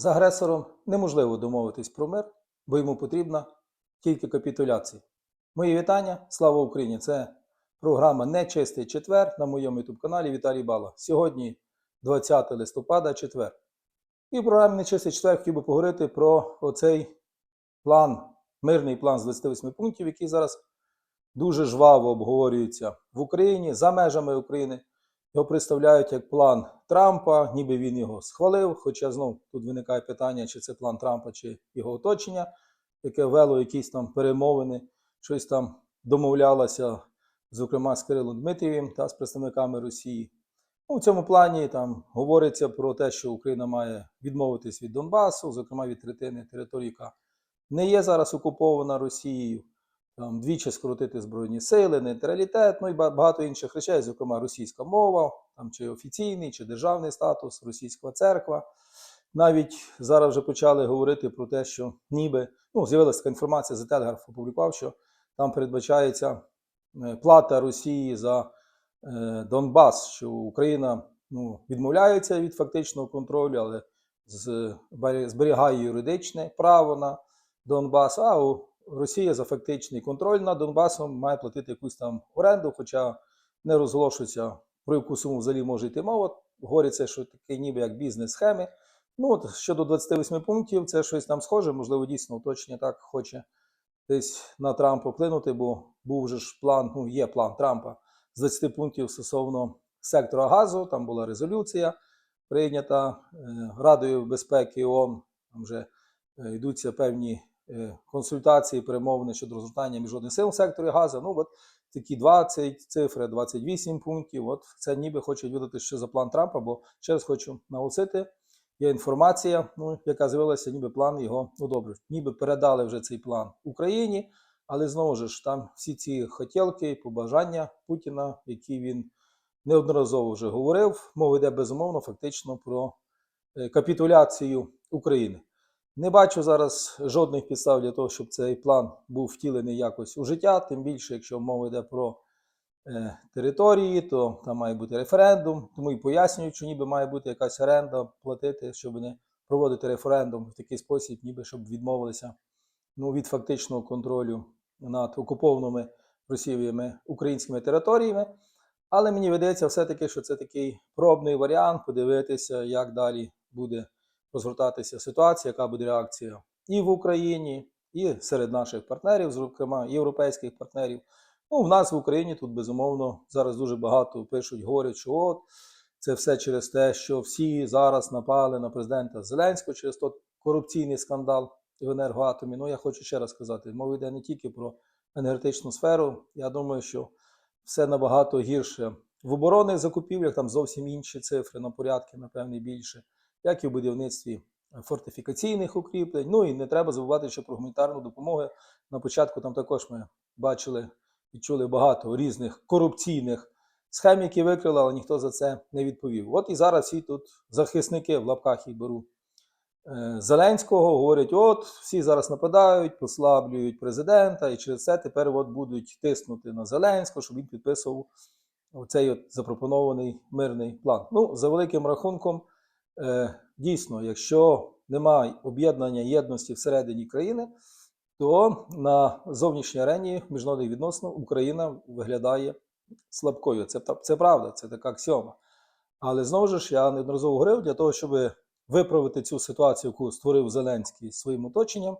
З агресором неможливо домовитись про мир, бо йому потрібна тільки капітуляція. Мої вітання, слава Україні! Це програма Нечистий четвер на моєму youtube каналі Віталій Бала. Сьогодні 20 листопада, четвер. І в програмі Нечистий четвер хотів би поговорити про оцей план, мирний план з 28 пунктів, який зараз дуже жваво обговорюється в Україні за межами України. Його представляють як план Трампа, ніби він його схвалив. Хоча знов тут виникає питання, чи це план Трампа, чи його оточення, яке вело якісь там перемовини, щось там домовлялося, зокрема з Кирилом Дмитрієм та з представниками Росії. Ну, в цьому плані там говориться про те, що Україна має відмовитись від Донбасу, зокрема від третини території, яка не є зараз окупована Росією там, двічі скоротити збройні сили, нейтралітет, ну і багато інших речей, зокрема російська мова, там чи офіційний, чи державний статус, російська церква. Навіть зараз вже почали говорити про те, що ніби ну, з'явилася така інформація, за Телеграф опублікував, що там передбачається е, плата Росії за е, Донбас, що Україна ну, відмовляється від фактичного контролю, але зберігає юридичне право на Донбас, а у Росія за фактичний контроль над Донбасом має платити якусь там оренду, хоча не розголошується, про яку суму взагалі може йти мова. Говориться, що таке ніби як бізнес-схеми. Ну, от щодо 28 пунктів, це щось там схоже, можливо, дійсно уточнення так хоче десь на Трампа вплинути, бо був же ж план, ну є план Трампа з 20 пунктів стосовно сектора газу. Там була резолюція прийнята е, Радою безпеки ООН. Там вже е, йдуться певні консультації, перемовини щодо розгортання міжнародних сил секторі газу. Ну, от такі 20 цифри, 28 пунктів. От це ніби хочуть видати ще за план Трампа, бо ще раз хочу наголосити. Є інформація, ну, яка з'явилася, ніби план його одобрив. Ніби передали вже цей план Україні, але знову ж там всі ці хотілки, побажання Путіна, які він неодноразово вже говорив, мова йде безумовно фактично про е, капітуляцію України. Не бачу зараз жодних підстав для того, щоб цей план був втілений якось у життя. Тим більше, якщо мова йде про е, території, то там має бути референдум. Тому і пояснюють, що ніби має бути якась оренда платити, щоб не проводити референдум в такий спосіб, ніби щоб відмовилися ну, від фактичного контролю над окупованими Росією українськими територіями. Але мені видається все-таки, що це такий пробний варіант, подивитися, як далі буде розгортатися ситуація, яка буде реакція і в Україні, і серед наших партнерів, зокрема європейських партнерів. Ну, в нас в Україні тут безумовно зараз дуже багато пишуть, говорять, що от це все через те, що всі зараз напали на президента Зеленського через той корупційний скандал в енергоатомі. Ну, я хочу ще раз сказати, мова йде не тільки про енергетичну сферу. Я думаю, що все набагато гірше в оборонних закупівлях, там зовсім інші цифри на порядки, напевне, більше, як і в будівництві фортифікаційних укріплень. Ну і не треба забувати, що про гуманітарну допомогу на початку там також ми бачили і чули багато різних корупційних схем, які викрили, але ніхто за це не відповів. От і зараз всі тут захисники в лапках їх беру. е, Зеленського говорять: от всі зараз нападають, послаблюють президента, і через це тепер от будуть тиснути на Зеленського, щоб він підписував цей запропонований мирний план. Ну, за великим рахунком, е, дійсно, якщо немає об'єднання єдності всередині країни, то на зовнішній арені міжнародних відносин Україна виглядає слабкою. Це, це правда, це така аксіома. Але знову ж я неодноразово говорив, для того, щоб виправити цю ситуацію, яку створив Зеленський своїм оточенням,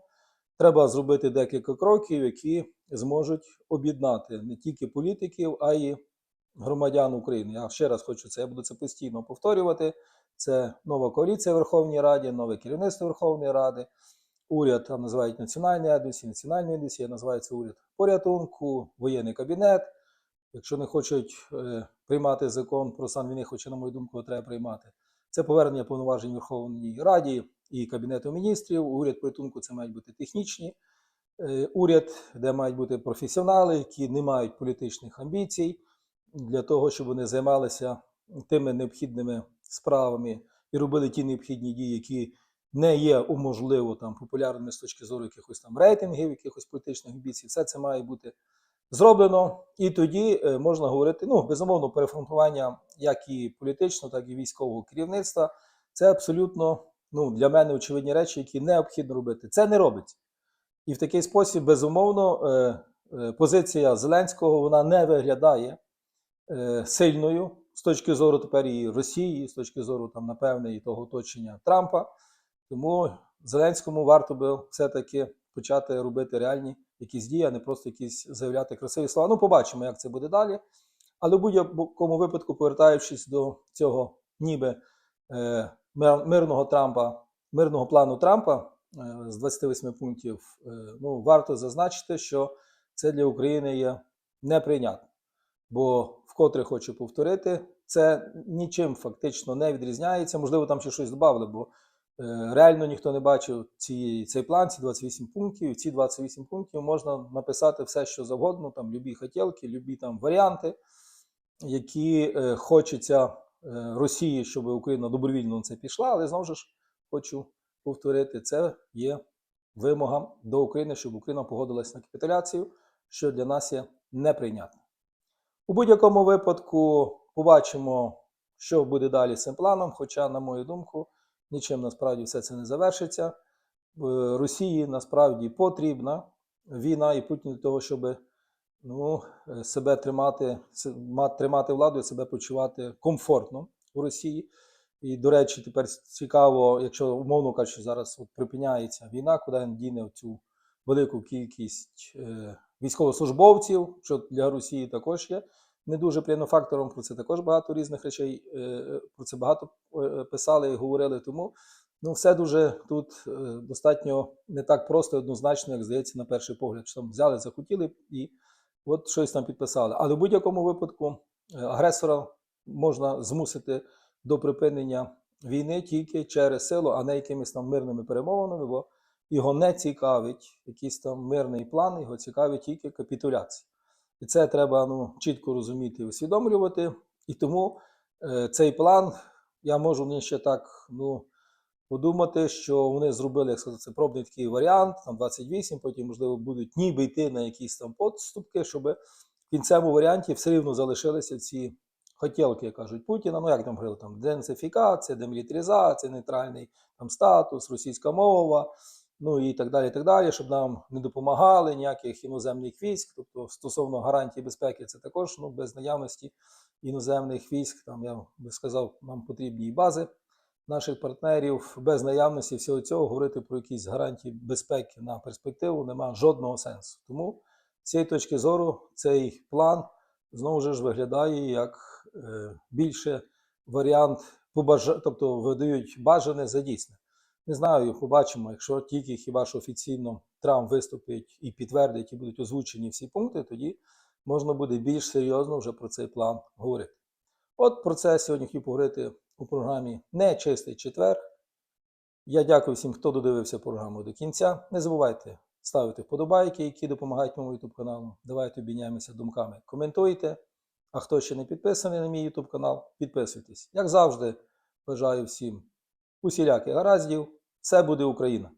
треба зробити декілька кроків, які зможуть об'єднати не тільки політиків, а й громадян України. Я ще раз хочу це, я буду це постійно повторювати. Це нова коаліція в Верховній Раді, нове керівництво Верховної Ради, уряд там називають національний едусі, національний едусі, називається уряд порятунку, воєнний кабінет. Якщо не хочуть е, приймати закон про стан війни, хоча, на мою думку, треба приймати. Це повернення повноважень Верховній Раді і Кабінету міністрів. Уряд порятунку це мають бути технічні. е, Уряд, де мають бути професіонали, які не мають політичних амбіцій, для того, щоб вони займалися тими необхідними справами і робили ті необхідні дії, які не є уможливо там популярними з точки зору якихось там рейтингів, якихось політичних амбіцій. Все це має бути зроблено, і тоді е, можна говорити, ну, безумовно, переформування як і політичного, так і військового керівництва. Це абсолютно ну, для мене очевидні речі, які необхідно робити. Це не робиться. І в такий спосіб, безумовно, е, е, позиція Зеленського вона не виглядає сильною з точки зору тепер і Росії, з точки зору, там, напевне, і того оточення Трампа. Тому Зеленському варто би все-таки почати робити реальні якісь дії, а не просто якісь заявляти красиві слова. Ну, побачимо, як це буде далі. Але в будь-якому випадку, повертаючись до цього ніби е, мирного Трампа, мирного плану Трампа е, з 28 пунктів, е, ну, варто зазначити, що це для України є неприйнятно. Бо вкотре хочу повторити, це нічим фактично не відрізняється. Можливо, там ще щось додали, бо е, реально ніхто не бачив ці, цей план, ці 28 пунктів. І ці 28 пунктів можна написати все, що завгодно, там любі хотілки, любі там варіанти, які е, хочеться е, Росії, щоб Україна добровільно на це пішла, але знову ж хочу повторити, це є вимога до України, щоб Україна погодилась на капітуляцію, що для нас є неприйнятно. У будь-якому випадку побачимо, що буде далі з цим планом. Хоча, на мою думку, нічим насправді все це не завершиться. Е, Росії насправді потрібна війна і Путін для того, щоб ну, е, себе тримати, тримати владу і себе почувати комфортно у Росії. І, до речі, тепер цікаво, якщо умовно кажучи, зараз от припиняється війна, куди він діне цю велику кількість е, військовослужбовців, що для Росії також є не дуже приємним фактором. Про це також багато різних речей. е, Про це багато е, писали і говорили. Тому ну, все дуже тут е, достатньо не так просто і однозначно, як здається, на перший погляд. Що там взяли, захотіли і от щось там підписали. Але в будь-якому випадку е, агресора можна змусити до припинення війни тільки через силу, а не якимись там мирними перемовинами, бо його не цікавить якийсь там мирний план, його цікавить тільки капітуляція. І це треба ну, чітко розуміти і усвідомлювати. І тому е, цей план я можу мені ще так ну, подумати, що вони зробили, як сказати, пробний такий варіант, там 28, потім, можливо, будуть ніби йти на якісь там подступки, щоб в кінцевому варіанті все рівно залишилися ці хотілки, як кажуть Путіна. Ну, як там говорили, там денацифікація, демілітаризація, нейтральний там статус, російська мова, ну і так далі, і так далі, щоб нам не допомагали ніяких іноземних військ. Тобто, стосовно гарантії безпеки, це також ну, без наявності іноземних військ. Там я би сказав, нам потрібні і бази наших партнерів без наявності всього цього говорити про якісь гарантії безпеки на перспективу немає жодного сенсу. Тому з цієї точки зору цей план знову ж виглядає як е, більше варіант тобто видають бажане за дійсне. Не знаю, побачимо, якщо тільки хіба що офіційно Трамп виступить і підтвердить, і будуть озвучені всі пункти, тоді можна буде більш серйозно вже про цей план говорити. От про це сьогодні хотів поговорити у програмі Нечистий четвер. Я дякую всім, хто додивився програму до кінця. Не забувайте ставити вподобайки, які допомагають моєму YouTube каналу. Давайте обміняємося думками, коментуйте. А хто ще не підписаний на мій YouTube канал, підписуйтесь. Як завжди, бажаю всім усіляких гараздів. Все буде Україна!